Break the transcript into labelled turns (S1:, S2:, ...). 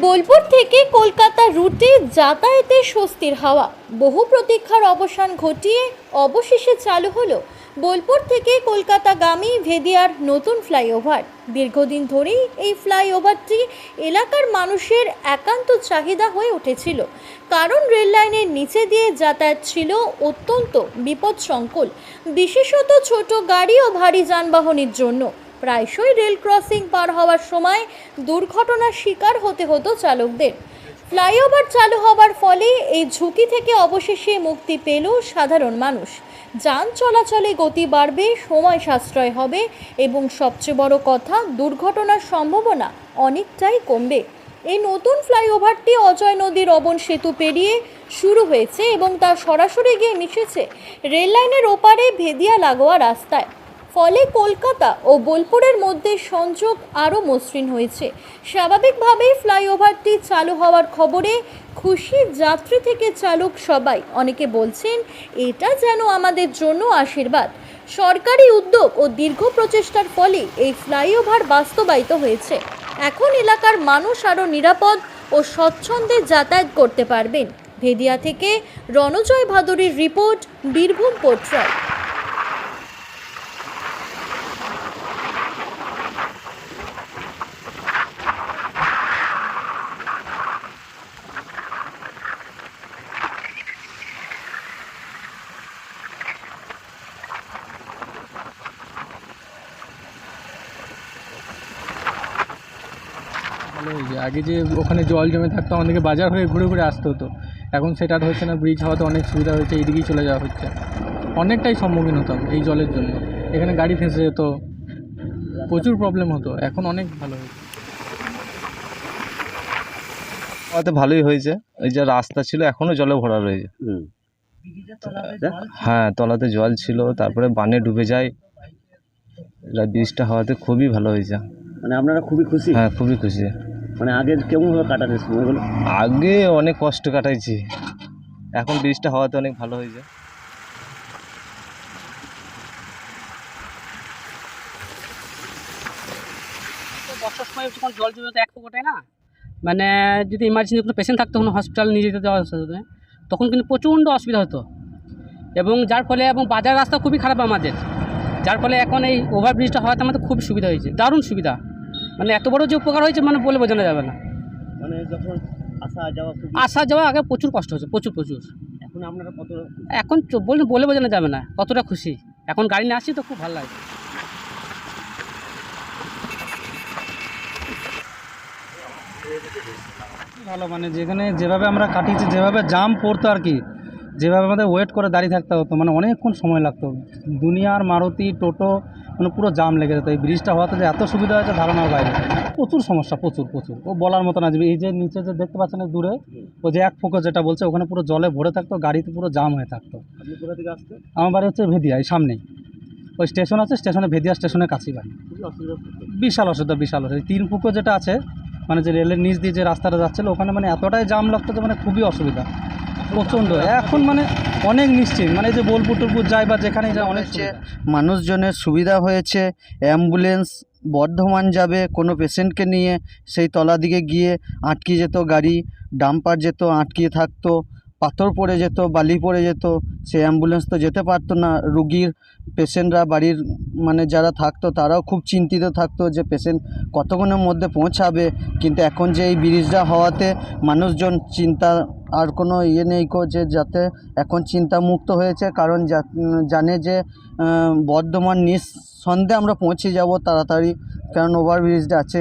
S1: বোলপুর থেকে কলকাতা রুটে যাতায়াতে স্বস্তির হাওয়া। বহু প্রতীক্ষার অবসান ঘটিয়ে অবশেষে চালু হলো বোলপুর থেকে কলকাতাগামী ভেদিয়ার নতুন ফ্লাইওভার। দীর্ঘদিন ধরেই এই ফ্লাইওভারটি এলাকার মানুষের একান্ত চাহিদা হয়ে উঠেছিল। কারণ রেললাইনের নিচে দিয়ে যাতায়াত ছিল অত্যন্ত বিপদসংকুল। বিশেষত ছোট গাড়ি ও ভারী যানবাহনের জন্য। প্রায়শই রেল ক্রসিং পার হওয়ার সময় দুর্ঘটনার শিকার হতে হতো চালকদের। ফ্লাইওভার চালু হবার ফলে এই ঝুঁকি থেকে অবশেষে মুক্তি পেল সাধারণ মানুষ। যান চলাচলে গতি বাড়বে, সময় সাশ্রয় হবে এবং সবচেয়ে বড় কথা, দুর্ঘটনার সম্ভাবনা অনেকটাই কমবে। এই নতুন ফ্লাইওভারটি অজয় নদীর অবন সেতু পেরিয়ে শুরু হয়েছে এবং তা সরাসরি গিয়ে মিশেছে রেললাইনের ওপারে ভেদিয়া লাগোয়া রাস্তায়। ফলে কলকাতা ও বোলপুরের মধ্যে সংযোগ আরও মসৃণ হয়েছে। স্বাভাবিকভাবেই ফ্লাইওভারটি চালু হওয়ার খবরে খুশি যাত্রী থেকে চালক সবাই। অনেকে বলছেন, এটা যেন আমাদের জন্য আশীর্বাদ। সরকারি উদ্যোগ ও দীর্ঘ প্রচেষ্টার ফলে এই ফ্লাইওভার বাস্তবায়িত হয়েছে। এখন এলাকার মানুষ আরও নিরাপদ ও স্বচ্ছন্দে যাতায়াত করতে পারবেন। ভেদিয়া থেকে রণজয় ভাদুরীর রিপোর্ট, বীরভূম পোর্ট্রাল
S2: ভালো হয়েছে আগে যে ওখানে জল জমে থাকতো আমাদেরকে বাজার হয়ে ঘুরে ঘুরে আসতে হতো। এখন সেটা আর হচ্ছে না ব্রিজ হওয়াতে অনেক সুবিধা হয়েছে এইদিকেই চলে যাওয়া হচ্ছে। অনেকটাই সম্মুখীন হতাম এই জলের জন্য। এখানে গাড়ি ফেঁসে যেত প্রচুর প্রবলেম হতো এখন অনেক ভালো হয়েছে।
S3: আমাতে ভালোই হয়েছে এই যে রাস্তা ছিল এখনও জলে ভরা রয়েছে। হ্যাঁ তলাতে জল ছিল তারপরে বানে ডুবে যায়। ব্রিজটা হওয়াতে খুবই ভালো হয়েছে।
S4: মানে আপনারা খুবই খুশি?
S3: হ্যাঁ খুবই খুশি।
S4: মানে আগের কেমনভাবে কাটাতে সময়গুলো
S3: আগে অনেক কষ্ট কাটাইছি। এখন ব্রিজটা হওয়াতে অনেক ভালো হয়েছে।
S5: তো বর্ষার সময় যখন জল জমে তো এক ফোকটায় না? মানে যদি ইমার্জেন্সি কোনো পেশেন্ট থাকতো কোনো হসপিটাল নিয়ে যেতে দেওয়া হতো তখন কিন্তু প্রচণ্ড অসুবিধা হতো। এবং যার ফলে এবং বাজার রাস্তা খুবই খারাপ আমাদের। যার ফলে এখন এই ওভারব্রিজটা হওয়াতে আমাদের খুব সুবিধা হয়েছে। দারুণ সুবিধা। মানে এত বড় যে উপকার হয়েছে মানে বলে বোঝানো যাবে না।
S4: মানে যখন আসা যাওয়া
S5: আসা যাওয়া আগে প্রচুর কষ্ট হচ্ছে প্রচুর প্রচুর।
S4: এখন আপনারা কত
S5: এখন চ- বলে বলে বোঝানো যাবে না কতটা খুশি। এখন গাড়ি নিয়ে আসি তো খুব ভালো লাগে
S6: ভালো মানে যেখানে যেভাবে আমরা কাটিয়েছি যেভাবে জাম পড়তো আর কি যেভাবে আমাদের ওয়েট করে দাঁড়িয়ে থাকতে হতো মানে অনেকক্ষণ সময় লাগতো। দুনিয়ার মারুতি টোটো মানে পুরো জাম লেগে যেত এই ব্রিজটা হওয়াতে যে এত সুবিধা হয়েছে ধারণার বাইরে। প্রচুর সমস্যা প্রচুর প্রচুর। ও বলার মতো না যে এই যে নিচে যে দেখতে পাচ্ছেন দূরে ও যে এক ফোকো যেটা বলছে ওখানে পুরো জলে ভরে থাকতো গাড়িতে পুরো জাম হয়ে থাকতো। আমার বাড়ি হচ্ছে ভেদিয়া এই সামনেই। ওই স্টেশন আছে স্টেশনে ভেদিয়া স্টেশনের কাছেই বাড়ি। বিশাল অসুবিধা বিশাল অসুবিধা। তিন ফুকো যেটা আছে মানে যে রেলের নিচ দিয়ে যে রাস্তাটা যাচ্ছিল ওখানে মানে এতটাই জাম লাগতো যে মানে খুবই অসুবিধা। প্রচণ্ড। এখন মানে অনেক নিশ্চিত। মানে যে বোলপুর টোলপুর যায় বা যেখানে যায় অনেক।
S7: মানুষজনের সুবিধা হয়েছে অ্যাম্বুলেন্স বর্ধমান যাবে কোনো পেশেন্টকে নিয়ে সেই তলা দিকে গিয়ে আটকে যেত গাড়ি ডাম্পার যেত আটকিয়ে থাকতো পাথর পড়ে যেত, বালি পড়ে যেত, সে অ্যাম্বুলেন্স তো যেতে পারতো না। রুগীর পেশেন্টরা বাড়ির মানে যারা থাকতো, তারাও খুব চিন্তিত থাকতো যে পেশেন্ট কতক্ষণের মধ্যে পৌঁছাবে। কিন্তু এখন যে এই ব্রিজটা হওয়াতে মানুষজন চিন্তা, আর কোনো ইয়ে নেই যে যাতে এখন চিন্তামুক্ত হয়েছে। কারণ জানে যে বর্ধমান নিঃসন্দেহে আমরা পৌঁছে যাব তাড়াতাড়ি। কারণ ওভারব্রিজটা আছে।